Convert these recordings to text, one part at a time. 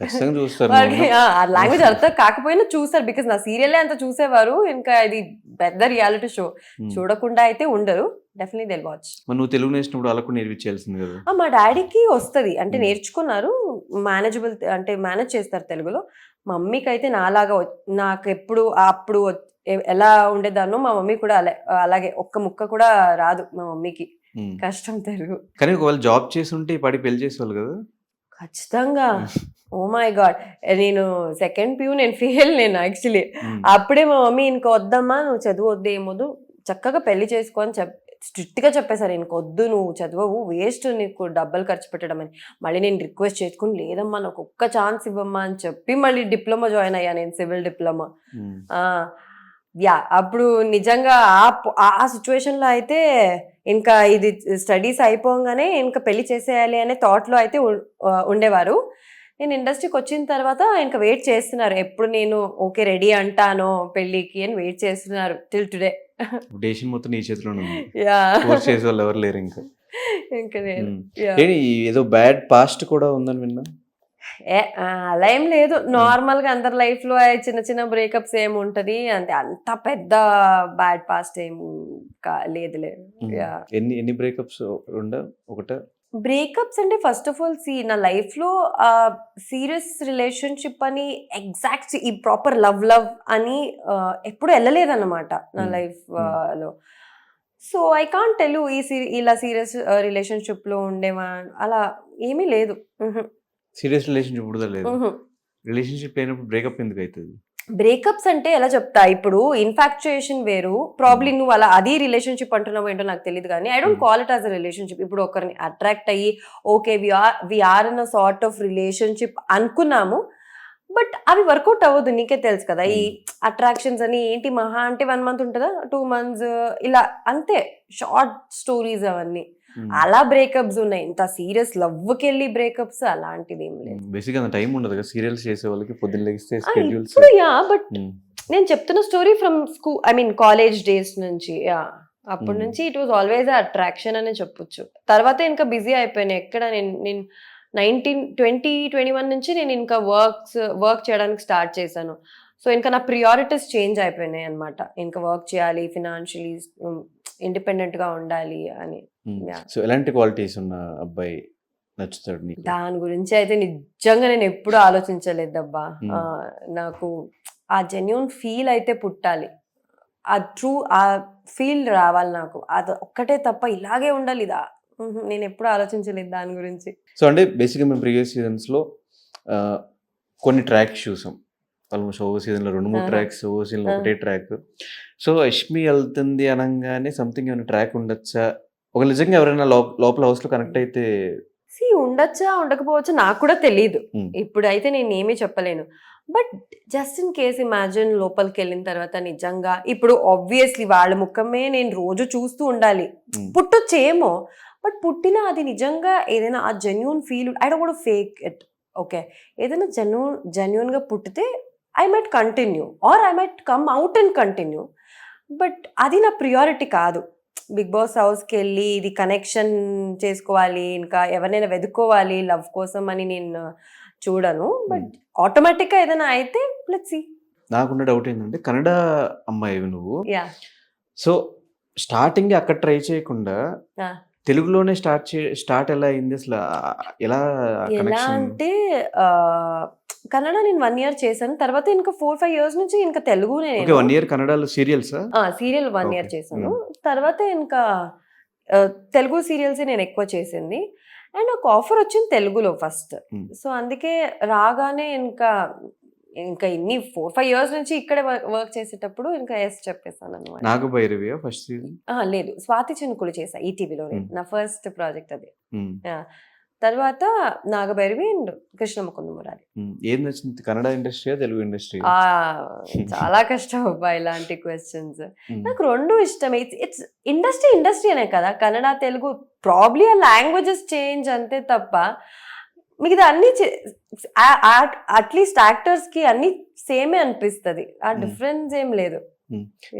ఖచ్చితంగా చూస్తారు. లాంగ్వేజ్ అర్థం కాకపోయినా చూస్తారు. బికాస్ నా సీరియల్ అంత చూసేవారు. ఇంకా ఇది పెద్ద రియాలిటీ షో ఉమ్. చూడకుండా అయితే ఉండరు. డెఫినెట్లీ దిల్ వాచ్ నువ్వు తెలుగు నేర్చినప్పుడు వాళ్ళకు కూడా నేర్పించాల్సింది కదా. మా డాడీకి వస్తది. అంటే Hmm. నేర్చుకున్నారు. మేనేజబుల్ అంటే మేనేజ్ చేస్తారు తెలుగులో. మా మమ్మీకి అయితే నాలాగా నాకు ఎప్పుడు అప్పుడు ఎలా ఉండేదాన్నో మా మమ్మీ కూడా అలా అలాగే ఒక్క ముక్క కూడా రాదు మా మమ్మీకి. ఉమ్. కష్టం తెలుగు. కానీ ఒకవేళ జాబ్ చేసి ఉంటే పాడి పెళ్ళి చేసేవాళ్ళు కదా. ఖచ్చితంగా. Oh my God. నేను సెకండ్ ప్యూ నేను ఫెయిల్ నేను యాక్చువల్లీ. అప్పుడే మా మమ్మీ ఇంక వద్దమ్మా నువ్వు చదువు వద్దు ఏమొద్దు. చక్కగా పెళ్ళి చేసుకో అని చెప్ స్ట్రిక్ట్గా చెప్పేశారు. ఇంక వద్దు నువ్వు చదవవు. వేస్ట్ నీకు డబ్బులు ఖర్చు పెట్టడం అని. మళ్ళీ నేను రిక్వెస్ట్ చేసుకుని లేదమ్మా నాకు ఒక్క ఛాన్స్ ఇవ్వమ్మా అని చెప్పి మళ్ళీ డిప్లొమా జాయిన్ అయ్యా నేను సివిల్ డిప్లొమా. యా అప్పుడు నిజంగా ఆ ఆ సిచ్యువేషన్లో అయితే ఇంకా ఇది స్టడీస్ అయిపోగానే ఇంకా పెళ్ళి చేసేయాలి అనే థాట్లో అయితే ఉండేవారు. నేను ఇండస్ట్రీకి వచ్చిన తర్వాత ఇంకా వెయిట్ చేస్తున్నారు. ఎప్పుడు నేను ఓకే రెడీ అంటానో పెళ్ళికి అని వెయిట్ చేస్తున్నారు టిల్ టుడే డేషన్ మొత్తం నీ చేతిలోనే ఉంది. చేసే వాళ్ళు ఎవరు లేరు ఇంకా. ఇంకా నేను ఏదో బ్యాడ్ పాస్ట్ కూడా ఉందని విన్నా? ఏ అలా ఏం లేదు. నార్మల్గా అందరి లైఫ్లో చిన్న చిన్న బ్రేకప్స్ ఏమి ఉంటది. అంతే అంత పెద్ద బ్యాడ్ పాస్ట్ ఏం కా- లేదు లేదు ఉమ్. Yeah. ఎన్ని ఎన్ని బ్రేకప్స్ ఒకట? బ్రేకప్స్ అంటే ఫస్ట్ ఆఫ్ ఆల్ సి నా లైఫ్లో సీరియస్ రిలేషన్షిప్ అని ఎగ్జాక్ట్ ఈ ప్రాపర్ లవ్ లవ్ అని ఎప్పుడు వెళ్ళలేదన్నమాట నా Hmm. Life Hmm. లో. సో ఐ కాంట్ టెల్ ఈ ఇలా సీరియస్ రిలేషన్షిప్లో ఉండేవా? అలా ఏమీ లేదు. సీరియస్ రిలేషన్షిప్ కూడా లేదు. రిలేషన్షిప్ లేనప్పుడు బ్రేకప్ ఎందుకు అవుతుంది బ్రేకప్స్ అంటే ఎలా చెప్తా? ఇప్పుడు ఇన్ఫాక్చుయేషన్ వేరు. ప్రాబ్లీ నువ్వు అలా అది రిలేషన్షిప్ అంటున్నావు ఏంటో నాకు తెలియదు కానీ I don't Hmm. Call it as a relationship. ఇప్పుడు ఒకరిని అట్రాక్ట్ అయ్యి okay we are we are in a sort of relationship అనుకున్నాము బట్ అవి వర్కౌట్ అవ్వదు. నీకే తెలుసు కదా ఈ అట్రాక్షన్స్ అని ఏంటి మహా అంటే వన్ మంత్ ఉంటుందా? టూ మంత్స్ ఇలా అంతే. షార్ట్ స్టోరీస్ అవన్నీ. అలా బ్రేకప్స్ ఉన్నాయి. ఇంత సీరియస్ లవ్కి వెళ్ళి బ్రేకప్స్ అలాంటిది ఏం లేదు బేసిక్ అంత టైం ఉండదు కదా. సీరియల్స్ చేసే వాళ్ళకి పొద్దున్న లెగిస్తే స్కెడ్యూల్స్ ఇప్పుడు యా బట్ నేను చెప్తున్న story from school I mean college days నుంచి యా. అప్పటి. నుంచి ఇట్ వాజ్ ఆల్వేస్ అట్రాక్షన్ అనే చెప్పొచ్చు. తర్వాత ఇంకా బిజీ అయిపోయాను ఎక్కడ నేను నేను నైన్టీన్ ట్వంటీ ట్వంటీ వన్ నుంచి నేను ఇంకా వర్క్స్ వర్క్ చేయడానికి స్టార్ట్ చేశాను. సో ఇంకా నా ప్రియారిటీస్ చేంజ్ అయిపోయినాయి అనమాట ఇంకా వర్క్ చేయాలి ఫినాన్షియలీ ఇండిపెండెంట్గా ఉండాలి అని. సో ఎలాంటి క్వాలిటీస్ ఉన్న అబ్బాయి నచ్చుతాడు దాని గురించి అయితే నిజంగా నేను ఎప్పుడూ ఆలోచించలేదు అబ్బా Hmm. ఆ, నాకు ఆ జెన్యున్ ఫీల్ అయితే పుట్టాలి. ఆ ట్రూ ఆ ఫీల్ రావాలి నాకు. అది ఒక్కటే తప్ప ఇలాగే ఉండాలి ఇదా? నేను ఎప్పుడు ఆలోచించలేదు దాని గురించి. సో అంటే బేసిక్గా మేము ప్రీవియస్ సీజన్స్లో ఆ, కొన్ని ట్రాక్స్ చూసాం ఆల్మోస్ట్ ఓవర్ సీజన్లో రెండు మూడు. ట్రాక్స్ ఓవర్ సీజన్లో ఆ. ఒకటే ట్రాక్ సో యష్మి వెళ్తుంది అనగానే సంథింగ్ ఏమైనా ట్రాక్ ఉండొచ్చా? ఒక నిజంగా ఎవరైనా లోప- లోపల హౌస్లో కనెక్ట్ అయితే సి ఉండొచ్చా ఉండకపోవచ్చా నాకు కూడా తెలియదు Hmm. ఇప్పుడైతే నేను ఏమీ చెప్పలేను. But just in case imagine లోపలికి వెళ్ళిన తర్వాత నిజంగా ఇప్పుడు ఆబ్వియస్లీ వాళ్ళ ముఖమే నేను రోజు చూస్తూ ఉండాలి. ఉమ్, పుట్టొచ్చేమో బట్ పుట్టిన అది నిజంగా ఏదైనా ఆ genuine feel I don't fake it okay ఏదైనా జెన్యున్ జెన్యున్గా పుట్టితే I might continue or I might come out and continue but అది నా ప్రియారిటీ కాదు. బిగ్ బాస్ హౌస్కి వెళ్ళి ఇది కనెక్షన్ చేసుకోవాలి ఇంకా ఎవరినైనా వెతుక్కోవాలి లవ్ కోసం అని నేను చూడను. బట్ ఆటోమేటిక్గా ఏదైనా అయితే లెట్స్ సి నాకున్న డౌట్ ఏంటంటే కన్నడ అమ్మాయివి నువ్వు. యా సో స్టార్టింగ్ అక్కడ ట్రై చేయకుండా. తెలుగులోనే స్టార్ట్ చే స్టార్ట్ ఎలా అయింది? అసలు ఎలా ఎలా అంటే కన్నడ నేను వన్ ఇయర్ చేశాను. తర్వాత ఇంకా ఫోర్ ఫైవ్ ఇయర్స్ నుంచి ఇంకా తెలుగునే ఓకే వన్ ఇయర్ కన్నడలో సీరియల్స్ సీరియల్ వన్ ఇయర్. చేశాను. తర్వాత ఇంకా తెలుగు సీరియల్స్ నేను ఎక్కువ చేసింది. అండ్ ఒక ఆఫర్ వచ్చింది తెలుగులో ఫస్ట్ Hmm. సో అందుకే రాగానే ఇంకా ఇంకా ఇన్ని ఫోర్ ఫైవ్ ఇయర్స్ నుంచి ఇక్కడే వర్క్ చేసేటప్పుడు ఇంకా ఎస్ చెప్పేసాను అనమాట ఫస్ట్ లేదు. స్వాతి చినుకులు చేసా ఈ టీవీలో Hmm. నా ఫస్ట్ ప్రాజెక్ట్ అది. తర్వాత నాగభైరవి అండ్ కృష్ణ ముకుంద మురారి ఏం నచ్చింది? కన్నడ ఇండస్ట్రీయా తెలుగు ఇండస్ట్రీ ఆ, చాలా కష్టం అబ్బా ఇలాంటి క్వశ్చన్స్ నాకు రెండు ఇష్టమే ఇట్స్ ఇట్స్ ఇండస్ట్రీ ఇండస్ట్రీ అనే కదా. కన్నడ తెలుగు ప్రాబ్లీ ఆ లాంగ్వేజెస్ చేంజ్ అంతే తప్ప మిగతా అన్ని అట్లీస్ట్ యాక్టర్స్కి అన్ని సేమే అనిపిస్తది. ఆ. డిఫరెన్స్ ఏం లేదు.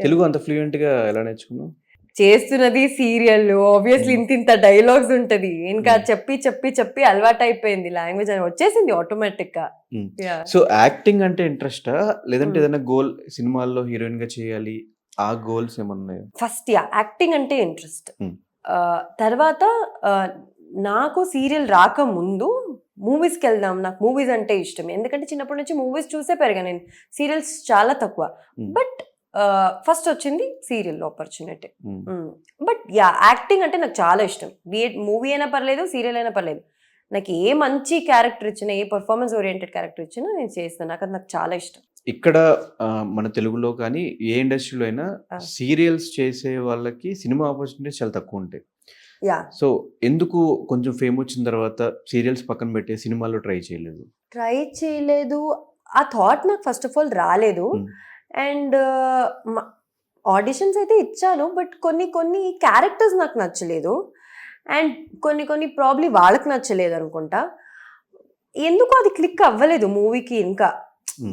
తెలుగు అంత ఫ్లూయెంట్గా ఎలా నేర్చుకున్నావు? చేస్తున్నది సీరియల్ ఆబ్వియస్లీ Hmm. ఇంత ఇంత డైలాగ్స్ ఉంటది. ఇంకా Hmm. చెప్పి చెప్పి చెప్పి అలవాటు అయిపోయింది లాంగ్వేజ్ అని. వచ్చేసింది ఆటోమేటిక్గా. Hmm. సో యాక్టింగ్ అంటే ఇంట్రెస్టా లేదంటే Hmm. ఏదైనా గోల్ సినిమాల్లో హీరోయిన్గా చేయాలి? ఆ గోల్స్ ఏమన్నా ఫస్ట్ యా యాక్టింగ్ అంటే ఇంట్రెస్ట్ Hmm. తర్వాత నాకు సీరియల్ రాకముందు మూవీస్కి వెళ్దాం. నాకు మూవీస్ అంటే ఇష్టం. ఎందుకంటే చిన్నప్పటి నుంచి మూవీస్ చూసే పెరిగా నేను. సీరియల్స్ చాలా తక్కువ. Hmm. బట్ ఫస్ట్ వచ్చింది serial opportunity. But yeah acting అంటే నాకు చాలా ఇష్టం. బిఎడ్ మూవీ అయినా పర్లేదు సీరియల్ అయినా పర్లేదు. నాకు ఏ మంచి క్యారెక్టర్ ఇచ్చినా ఏ పర్ఫార్మెన్స్ ఓరియంటెడ్ క్యారెక్టర్ ఇచ్చినా నేను చేస్తాను. నాకు అది నాకు చాలా ఇష్టం. ఇక్కడ మన తెలుగులో కానీ ఏ ఇండస్ట్రీలో అయినా. సీరియల్స్ చేసే వాళ్ళకి సినిమా ఆపర్చునిటీస్ చాలా తక్కువ ఉంటాయి. యా సో ఎందుకు కొంచెం ఫేమ్ వచ్చిన తర్వాత సీరియల్స్ పక్కన పెట్టి సినిమాలో ట్రై చేయలేదు? ట్రై చేయలేదు. ఆ థాట్ నాకు ఫస్ట్ ఆఫ్ ఆల్ రాలేదు. Hmm. అండ్ ఆడిషన్స్ అయితే ఇచ్చాను బట్ కొన్ని కొన్ని క్యారెక్టర్స్ నాకు నచ్చలేదు. అండ్ కొన్ని కొన్ని ప్రాబ్లీ వాళ్ళకి నచ్చలేదు అనుకుంటా. ఎందుకు అది క్లిక్ అవ్వలేదు మూవీకి ఇంకా.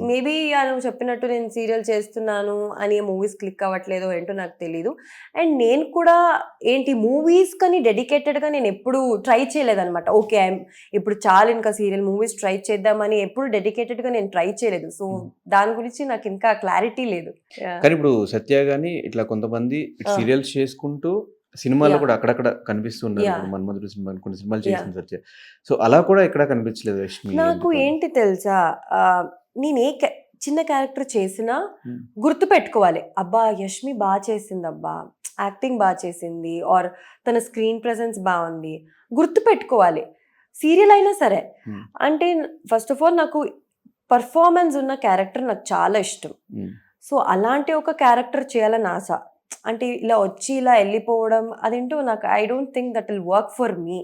మేబీ నువ్వు చెప్పినట్టు నేను సీరియల్ చేస్తున్నాను అని మూవీస్ క్లిక్ అవ్వట్లేదో ఏంటో నాకు తెలీదు అండ్ నేను కూడా ఏంటి మూవీస్ కని డెడికేటెడ్గా నేను ఎప్పుడు ట్రై చేయలేదన్నమాట ఓకే ఐఎమ్ ఇప్పుడు చాలా ఇంకా సీరియల్ మూవీస్ ట్రై చేద్దామని ఎప్పుడు డెడికేటెడ్గా నేను ట్రై చేయలేదు సో Hmm. దాని గురించి నాకు ఇంకా క్లారిటీ లేదు. కానీ ఇప్పుడు సత్య గాని ఇట్లా కొంతమంది. సీరియల్స్ చేసుకుంటూ సినిమాలో. కూడా అక్కడక్కడ కనిపిస్తున్నారు మన్మధుడు సినిమా కొన్ని సినిమాలు. చేసిన సత్య సో అలా కూడా ఎక్కడ కనిపించలేదు నాకు? ఏంటి తెలుసా నేను ఏ చిన్న క్యారెక్టర్ చేసినా. గుర్తు పెట్టుకోవాలి అబ్బా యష్మి బాగా చేసింది అబ్బా యాక్టింగ్ బాగా చేసింది. ఆర్ తన స్క్రీన్ ప్రెసెన్స్ బాగుంది. గుర్తు పెట్టుకోవాలి సీరియల్ అయినా సరే. అంటే ఫస్ట్ ఆఫ్ ఆల్ నాకు పర్ఫార్మెన్స్ ఉన్న క్యారెక్టర్ నాకు చాలా ఇష్టం. సో అలాంటి ఒక క్యారెక్టర్ చేయాలని ఆశ. అంటే ఇలా వచ్చి ఇలా వెళ్ళిపోవడం అదేంటో నాకు I don't think that will work for me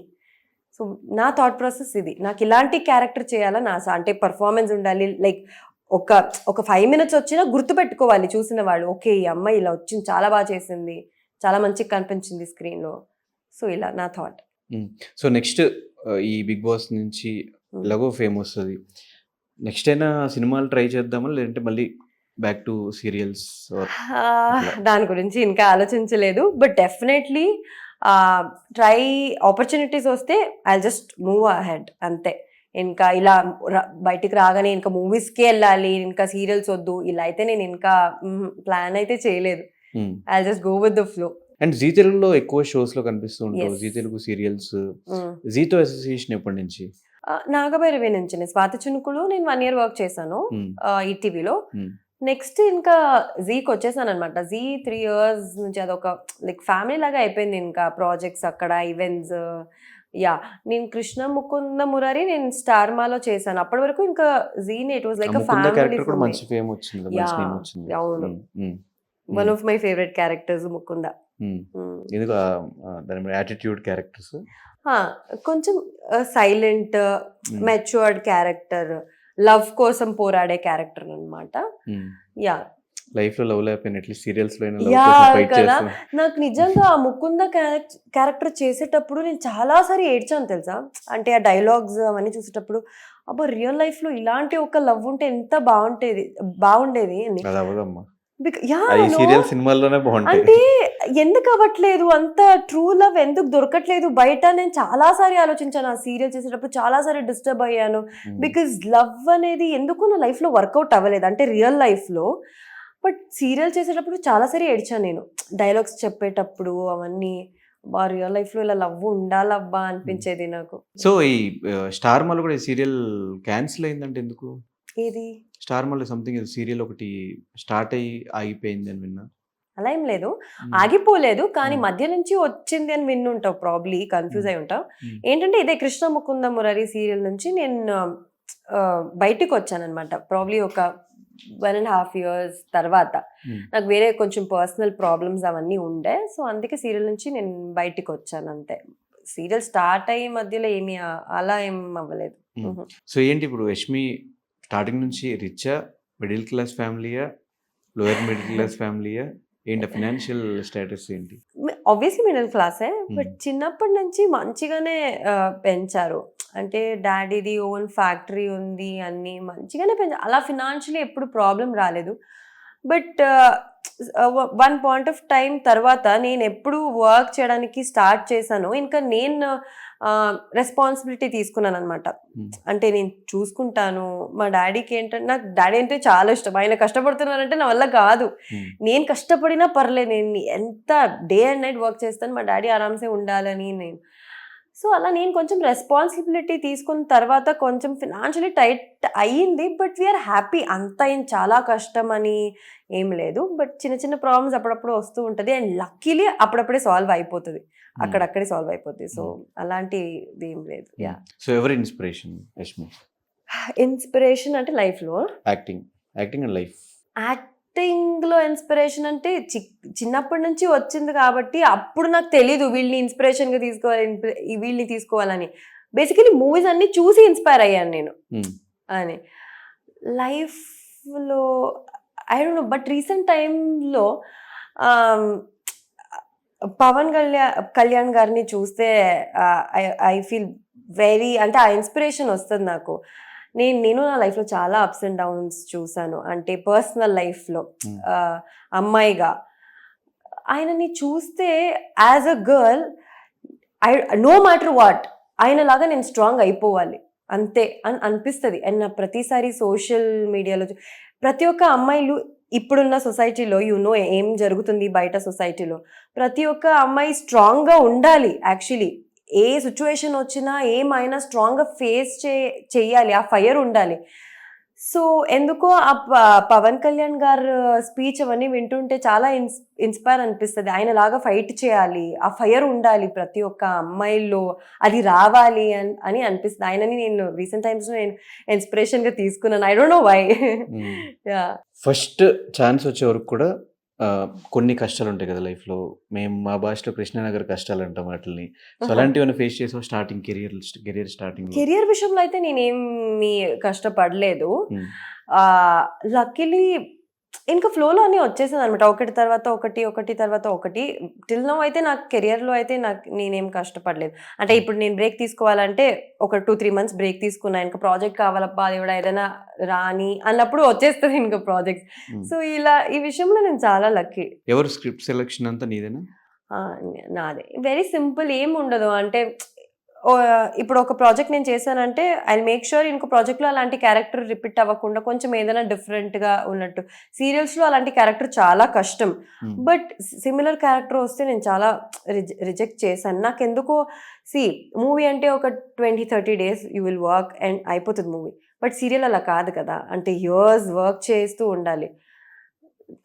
so నా థాట్ ప్రాసెస్ ఇది. నాకు ఇలాంటి క్యారెక్టర్ చేయాలని ఆశ. అంటే పర్ఫార్మెన్స్ ఉండాలి లైక్ ఒక ఒక ఫైవ్ మినిట్స్ వచ్చినా గుర్తుపెట్టుకోవాలి చూసిన వాళ్ళు. ఓకే ఈ అమ్మాయి ఇలా వచ్చింది చాలా బాగా చేసింది చాలా మంచిగా కనిపించింది స్క్రీన్లో సో ఇలా నా థాట్ సో నెక్స్ట్ ఈ బిగ్ బాస్ నుంచి. ఎలాగో ఫేమ్ వస్తుంది. నెక్స్ట్ అయినా సినిమాలు ట్రై చేద్దామా లేదంటే మళ్ళీ బ్యాక్ టు సీరియల్స్ దాని గురించి ఇంకా ఆలోచించలేదు. బట్ డెఫినెట్లీ ట్రై ఆపర్చునిటీస్ వస్తే ఐ జస్ట్ మూవ్ అహెడ్ అంతే. ఇంకా ఇలా బయటికి రాగానే ఇంకా మూవీస్కి వెళ్ళాలి ఇంకా సీరియల్స్ వద్దు ఇలా అయితే నేను ఇంకా ప్లాన్ అయితే చేయలేదు. I just go with the flow and Zee తెలుగులో ఎక్కువ షోస్లో కనిపిస్తూ Yes. Zee Telugu serials. జీతో association ఎప్పటి నుంచి? నాగభైరవి నుంచి స్వాతి చునుకులు నేను వన్ ఇయర్ వర్క్ చేశాను. ఈటీవీలో. నెక్స్ట్ ఇంకా జీకి వచ్చేసాను అనమాట జీ త్రీ ఇయర్స్ నుంచి అదొక లైక్ ఫ్యామిలీ లాగా అయిపోయింది ఇంకా ప్రాజెక్ట్స్ అక్కడ ఈవెంట్స్ యా నేను కృష్ణ ముకుంద మురారి నేను స్టార్ మాలో చేశాను. అప్పటి వరకు ఇంకా జీని ఇట్ వాజ్ లైక్ ఫ్యామిలీ అవును. One of my favourite characters Mukunda. Attitude characters కొంచెం సైలెంట్ మెచ్యూర్డ్ క్యారెక్టర్ లవ్ కోసం పోరాడే క్యారెక్టర్ అన్నమాట. యా లైఫ్లో లవ్ లేకపోయిన అట్లీస్ట్ సీరియల్స్లో కదా. నాకు నిజంగా ఆ ముకుంద క్యారెక్టర్ చేసేటప్పుడు నేను చాలాసారి ఏడ్చాను తెలుసా? అంటే ఆ డైలాగ్స్ అవన్నీ చూసేటప్పుడు అబ్బా రియల్ లైఫ్లో ఇలాంటి ఒక లవ్ ఉంటే ఎంత బాగుంటేది బాగుండేది అని. సీరియల్ సినిమాల్లోనే బాగుంటాయి. అంటే ఎందుకు అవ్వట్లేదు? అంత ట్రూ లవ్ ఎందుకు దొరకట్లేదు? బయట నేను చాలాసారి ఆలోచించాను ఆ సీరియల్ చేసేటప్పుడు చాలాసారి డిస్టర్బ్ అయ్యాను. ఉమ్. బికాజ్ లవ్ అనేది ఎందుకు నా లైఫ్లో వర్కౌట్ అవ్వలేదు? అంటే రియల్ లైఫ్లో బట్ సీరియల్ చేసేటప్పుడు చాలాసారి ఏడ్చాను నేను. డైలాగ్స్ చెప్పేటప్పుడు అవన్నీ బా రియల్ లైఫ్లో ఇలా లవ్ ఉండాలబ్బా అనిపించేది నాకు. సో ఈ స్టార్ మాల్ కూడా ఈ సీరియల్ క్యాన్సిల్ అయిందంటే ఎందుకు? ఏది? స్టార్ మాల్ సంథింగ్ సీరియల్ ఒకటి స్టార్ట్ అయ్యి ఆగిపోయింది అని విన్నా. అలా ఏం లేదు. ఆగిపోలేదు కానీ. మధ్య నుంచి వచ్చింది అని విన్నుంటావు ప్రాబ్లీ కన్ఫ్యూజ్ అయి ఉంటావు. ఏంటంటే ఇదే కృష్ణ ముకుంద మురారి సీరియల్ నుంచి నేను బయటికి వచ్చానమాట ప్రాబ్లీ ఒక వన్ అండ్ హాఫ్ ఇయర్స్ తర్వాత. నాకు వేరే కొంచెం పర్సనల్ ప్రాబ్లమ్స్ అవన్నీ ఉండే. సో అందుకే సీరియల్ నుంచి నేను బయటికి వచ్చాను అంతే. సీరియల్ స్టార్ట్ అయ్యే మధ్యలో ఏమీ అలా ఏం అవ్వలేదు. సో ఏంటి ఇప్పుడు యష్మి స్టార్టింగ్ నుంచి రిచా మిడిల్ క్లాస్ ఫ్యామిలీయా లోయర్ మిడిల్ క్లాస్ ఫ్యామిలీయా ఏంటి ఫినాన్షియల్ స్టేటస్ ఏంటి? ఆబ్వియస్లీ మిడిల్ క్లాసే బట్ చిన్నప్పటి నుంచి మంచిగానే పెంచారు. అంటే డాడీది ఓన్ ఫ్యాక్టరీ ఉంది అన్ని మంచిగానే పెంచారు అలా ఫినాన్షియలీ ఎప్పుడు ప్రాబ్లం రాలేదు. But one point of time తర్వాత నేను ఎప్పుడు వర్క్ చేయడానికి స్టార్ట్ చేశానో ఇంకా నేను రెస్పాన్సిబిలిటీ తీసుకున్నాను అనమాట Hmm. అంటే నేను చూసుకుంటాను మా డాడీకి ఏంటంటే నాకు డాడీ అంటే చాలా ఇష్టం. ఆయన కష్టపడుతున్నారంటే నా వల్ల కాదు. Hmm. నేను కష్టపడినా పర్లేదు నేను ఎంత డే అండ్ నైట్ వర్క్ చేస్తాను మా డాడీ ఆరామ్సే ఉండాలని నేను. సో అలా నేను కొంచెం రెస్పాన్సిబిలిటీ తీసుకున్న తర్వాత కొంచెం ఫినాన్షియలీ టైట్ అయ్యింది బట్ వీఆర్ హ్యాపీ అంత ఏం చాలా కష్టం అని ఏం లేదు. బట్ చిన్న చిన్న ప్రాబ్లమ్స్ అప్పుడప్పుడు వస్తూ ఉంటుంది అండ్ లక్కీలీ అప్పుడప్పుడే సాల్వ్ అయిపోతుంది. అక్కడక్కడే సాల్వ్ అయిపోతుంది సో అలాంటిది ఏం లేదు యా సో ఎవరి ఇన్స్పిరేషన్ యష్మి? ఇన్స్పిరేషన్ అంటే లైఫ్లో యాక్టింగ్ యాక్టింగ్ అండ్ లైఫ్ యాక్టింగ్లో ఇన్స్పిరేషన్ అంటే చి- చిన్నప్పటి నుంచి వచ్చింది కాబట్టి అప్పుడు నాకు తెలీదు వీళ్ళని ఇన్స్పిరేషన్గా తీసుకోవాలి వీళ్ళని తీసుకోవాలని. బేసికలీ మూవీస్ అన్ని చూసి ఇన్స్పైర్ అయ్యాను నేను. అని. లైఫ్లో I don't know but recent టైంలో పవన్ కళ్యాణ్ కళ్యాణ్ గారిని చూస్తే ఐ ఫీల్ వెరీ అంటే ఆ ఇన్స్పిరేషన్ వస్తుంది నాకు. నేను నేను నా లైఫ్లో చాలా అప్స్ అండ్ డౌన్స్ చూసాను. అంటే పర్సనల్ లైఫ్లో Hmm. అమ్మాయిగా. ఆయనని చూస్తే as a girl I no matter what ఆయనలాగా నేను స్ట్రాంగ్ అయిపోవాలి. అంతే అని అనిపిస్తుంది. అండ్ నా ప్రతిసారి సోషల్ మీడియాలో ప్రతి ఒక్క అమ్మాయిలు ఇప్పుడున్న సొసైటీలో యు నో ఏం జరుగుతుంది బయట సొసైటీలో? ప్రతి ఒక్క అమ్మాయి స్ట్రాంగ్గా ఉండాలి యాక్చువల్లీ. ఏ సిచ్యువేషన్ వచ్చినా ఏమైనా స్ట్రాంగ్గా ఫేస్ చే చేయాలి ఆ ఫైర్ ఉండాలి. సో ఎందుకో ఆ ప- పవన్ కళ్యాణ్ గారు స్పీచ్ అవన్నీ వింటుంటే చాలా ఇన్స్ ఇన్స్పైర్ అనిపిస్తుంది. ఆయన లాగా ఫైట్ చేయాలి ఆ ఫైర్ ఉండాలి ప్రతి ఒక్క అమ్మాయిల్లో అది రావాలి అని అని అనిపిస్తుంది. ఆయనని నేను రీసెంట్ టైమ్స్లో నేను ఇన్స్పిరేషన్గా తీసుకున్నాను. I don't know why. First chance వచ్చే వరకు కూడా కొన్ని కష్టాలు ఉంటాయి కదా లైఫ్లో. మేము మా భాషలో కృష్ణానగర్ కష్టాలు అంటాం వాటిని సో అలాంటివన్నీ ఫేస్ చేసావు? Starting career career starting career విషయంలో అయితే నేనేమి కష్టపడలేదు. లక్కీలీ ఇంకా ఫ్లోలో అన్నీ వచ్చేసింది అనమాట ఒకటి తర్వాత ఒకటి ఒకటి తర్వాత ఒకటి. టిల్ నో అయితే నాకు కెరియర్లో అయితే నాకు నేనేం కష్టపడలేదు. అంటే ఇప్పుడు నేను బ్రేక్ తీసుకోవాలంటే ఒక టూ త్రీ మంత్స్ బ్రేక్ తీసుకున్నా ఇంకా ప్రాజెక్ట్ కావాలబ్బా అది కూడా ఏదైనా రాని అన్నప్పుడు వచ్చేస్తుంది ఇంకా ప్రాజెక్ట్ సో ఇలా ఈ విషయంలో నేను చాలా లక్కీ. ఎవరు స్క్రిప్ట్ సెలెక్షన్ అంతా నీదేనా? నాదే. వెరీ సింపుల్ ఏం ఉండదు. అంటే ఇప్పుడు ఒక ప్రాజెక్ట్ నేను చేశానంటే ఐ మేక్ షూర్ ఇంకో ప్రాజెక్ట్లో అలాంటి క్యారెక్టర్ రిపీట్ అవ్వకుండా కొంచెం ఏదైనా డిఫరెంట్గా ఉన్నట్టు. సీరియల్స్లో అలాంటి క్యారెక్టర్ చాలా కష్టం. Hmm. బట్ సిమిలర్ క్యారెక్టర్ వస్తే నేను చాలా రిజెక్ట్ చేశాను. నాకు ఎందుకో సి మూవీ అంటే ఒక twenty thirty days you will work and అయిపోతుంది మూవీ. బట్ సీరియల్ అలా కాదు కదా. అంటే ఇయర్స్ వర్క్ చేస్తూ ఉండాలి.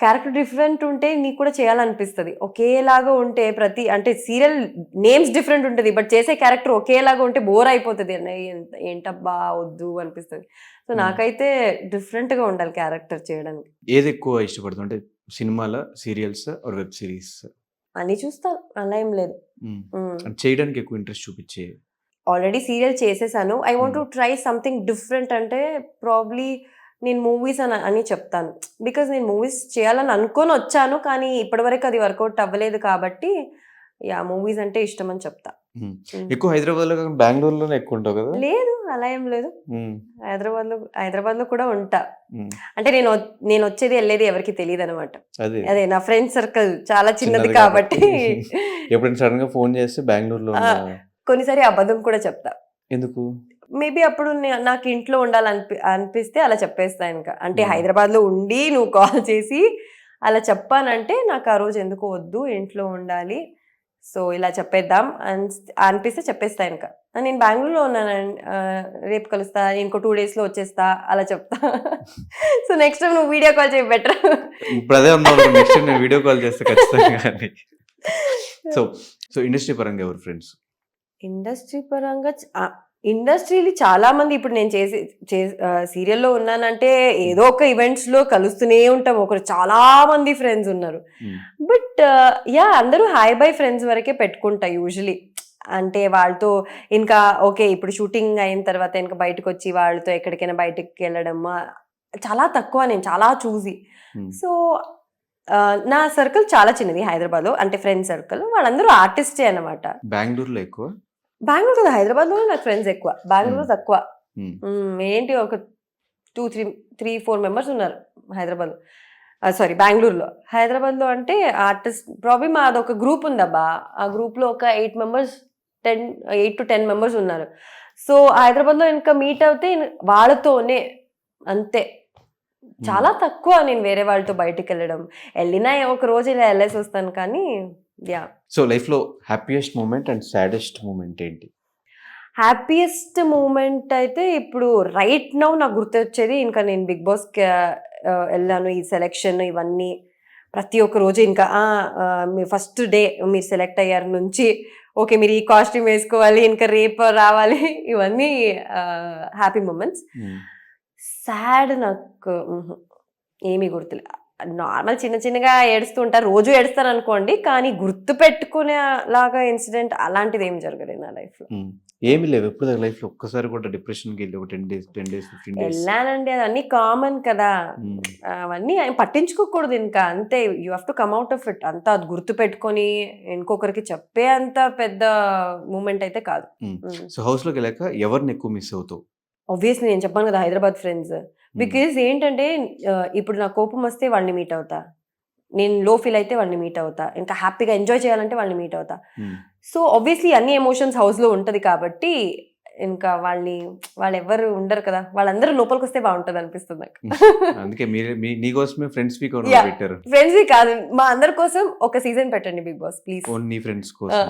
క్యారెక్టర్ డిఫరెంట్ ఉంటే నీకు కూడా చేయాలనిపిస్తుంది. ఒకేలాగా ఉంటే ప్రతి అంటే సీరియల్ నేమ్స్ డిఫరెంట్ ఉంటుంది బట్ చేసే క్యారెక్టర్ ఒకేలాగా ఉంటే బోర్ అయిపోతుంది. ఏంటబ్బా వద్దు అనిపిస్తుంది. So Hmm. నాకైతే డిఫరెంట్గా ఉండాలి క్యారెక్టర్ చేయడానికి. ఏది ఎక్కువ ఇష్టపడుతుంది అంటే సినిమాల సీరియల్స్ వెబ్ సిరీస్ అన్నీ చూస్తాను అలా ఏం లేదు. చేయడానికి ఎక్కువ ఇంట్రెస్ట్ చూపించే ఆల్రెడీ సీరియల్ చేసేసాను. I want to try something different అంటే ప్రాబ్లీ నేను మూవీస్ అని అని చెప్తాను. బికాజ్ నేను మూవీస్ చేయాలని అనుకొని వచ్చాను కానీ ఇప్పటివరకు అది వర్కౌట్ అవ్వలేదు కాబట్టి యా మూవీస్ అంటే ఇష్టం అని చెప్తా. ఎక్కువ హైదరాబాద్లో కాకుండా బెంగళూరులోనే ఎక్కువ ఉంటావు కదా? లేదు అలా ఏం లేదు. Hmm. హైదరాబాద్లో హైదరాబాద్లో కూడా ఉంటా. అంటే నేను నేను వచ్చేది వెళ్ళేది ఎవరికి తెలియదు అనమాట అదే నా ఫ్రెండ్ సర్కిల్ చాలా చిన్నది కాబట్టి. ఎప్పుడైనా సడన్గా ఫోన్ చేస్తే బెంగళూరులో. కొన్నిసారి అబద్ధం కూడా చెప్తా. ఎందుకు? మేబీ అప్పుడు నాకు ఇంట్లో ఉండాలనిపి అనిపిస్తే అలా చెప్పేస్తా ఇంకా. అంటే Hmm. హైదరాబాద్లో ఉండి నువ్వు కాల్ చేసి అలా చెప్పానంటే నాకు ఆ రోజు ఎందుకు వద్దు ఇంట్లో ఉండాలి. సో ఇలా చెప్పేద్దాం అని అనిపిస్తే చెప్పేస్తా ఇంకా. నేను బెంగళూరులో ఉన్నాను రేపు కలుస్తా ఇంకో టూ డేస్లో వచ్చేస్తా అలా చెప్తా. సో నెక్స్ట్ టైం నువ్వు వీడియో కాల్ చేయ బెటర్. ఇప్పుడు అదే ఉన్నాను నెక్స్ట్ నేను వీడియో కాల్ చేస్తే ఖచ్చితంగా సో సో ఇండస్ట్రీ పరంగా ఎవరు ఫ్రెండ్స్ ఇండస్ట్రీ పరంగా ఇండస్ట్రీలు చాలా మంది ఇప్పుడు నేను చేసి చే సీరియల్లో ఉన్నానంటే ఏదో ఒక ఈవెంట్స్లో కలుస్తూనే ఉంటాం. ఒకరు చాలా మంది ఫ్రెండ్స్ ఉన్నారు. బట్ యా అందరూ హాయ్ బై ఫ్రెండ్స్ వరకే పెట్టుకుంటా యూజువలీ. అంటే వాళ్ళతో ఇంకా ఓకే ఇప్పుడు షూటింగ్ అయిన తర్వాత ఇంకా బయటకు వచ్చి వాళ్ళతో ఎక్కడికైనా బయటకు వెళ్ళడం చాలా తక్కువ నేను చాలా చూసి. సో ఆ, నా సర్కిల్ చాలా చిన్నది హైదరాబాద్లో. అంటే ఫ్రెండ్ సర్కిల్. వాళ్ళందరూ ఆర్టిస్టే అన్నమాట. బెంగళూరులో ఎక్కువ? బెంగళూరు కదా హైదరాబాద్లోనే నాకు ఫ్రెండ్స్ ఎక్కువ. బెంగళూరు. తక్కువ. ఏంటి ఒక two three three four members ఉన్నారు హైదరాబాద్ సారీ బెంగళూరులో. హైదరాబాద్లో అంటే ఆర్టిస్ట్ ప్రాబ్లీ మాది ఒక గ్రూప్ ఉందబ్బా. ఆ గ్రూప్లో ఒక eight members ten eight to ten members ఉన్నారు. సో హైదరాబాద్లో ఇంకా మీట్ అవుతే వాళ్ళతోనే అంతే. చాలా తక్కువ నేను వేరే వాళ్ళతో బయటికి వెళ్ళడం వెళ్ళినా ఒక రోజు ఇలా వెళ్ళేసి వస్తాను కానీ సో లైఫ్లో happiest moment and saddest moment ఏంటి? హ్యాపీయెస్ట్ మూమెంట్ అయితే ఇప్పుడు రైట్ నౌ నాకు గుర్తొచ్చేది ఇంకా నేను బిగ్ బాస్కి వెళ్ళాను ఈ సెలెక్షన్ ఇవన్నీ. ప్రతి ఒక్క రోజు ఇంకా మీ ఫస్ట్ డే మీరు సెలెక్ట్ అయ్యారు నుంచి ఓకే మీరు ఈ కాస్ట్యూమ్ వేసుకోవాలి ఇంకా రేపు రావాలి ఇవన్నీ హ్యాపీ మూమెంట్స్. సాడ్ నాకు ఏమీ గుర్తులే. నార్మల్ చిన్న చిన్నగా ఏడుస్తూ ఉంటారు రోజు ఏడుస్తాను అనుకోండి కానీ గుర్తు పెట్టుకునే లాగా ఇన్సిడెంట్ అలాంటిది ఏం జరగలేదు నా లైఫ్లో. ఏమి లేవు. ఎప్పుడు దగ్గర లైఫ్లో ఒక్కసారి కూడా డిప్రెషన్కి వెళ్ళి ఒక ten days ten days fifteen days. వెళ్ళానండి. అది అన్ని కామన్ కదా. అవన్నీ ఆయన పట్టించుకోకూడదు ఇంకా. అంతే. You have to come out of it. అంతా అది గుర్తు పెట్టుకొని ఇంకొకరికి చెప్పే అంత పెద్ద మూమెంట్ అయితే కాదు. సో హౌస్లోకి వెళ్ళాక ఎవరిని ఎక్కువ మిస్ అవుతావు? ఆబ్వియస్లీ నేను చెప్పాను కదా హైదరాబాద్ ఫ్రెండ్స్. బికాజ్ ఏంటంటే ఆ, ఇప్పుడు నా కోపం వస్తే వాళ్ళని మీట్ అవుతా. నేను లో ఫీల్ అయితే వాళ్ళని మీట్ అవుతా. ఇంకా హ్యాపీగా ఎంజాయ్ చేయాలంటే వాళ్ళని మీట్ అవుతా. సో ఆబ్వియస్లీ అన్ని ఎమోషన్స్ హౌస్లో ఉంటుంది కాబట్టి ఇంకా వాళ్ళని వాళ్ళు ఎవరు ఉండరు కదా. వాళ్ళందరూ లోపలికి వస్తే బాగుంటుంది అనిపిస్తుంది నాకు. అందుకే మీ నీకోసమే ఫ్రెండ్స్ వీక్. పెట్టారు. ఫ్రెండ్స్ కాదు. మా అందరి కోసం ఒక సీజన్ పెట్టండి బిగ్ బాస్ ప్లీజ్ ఫ్రెండ్స్ కోసం.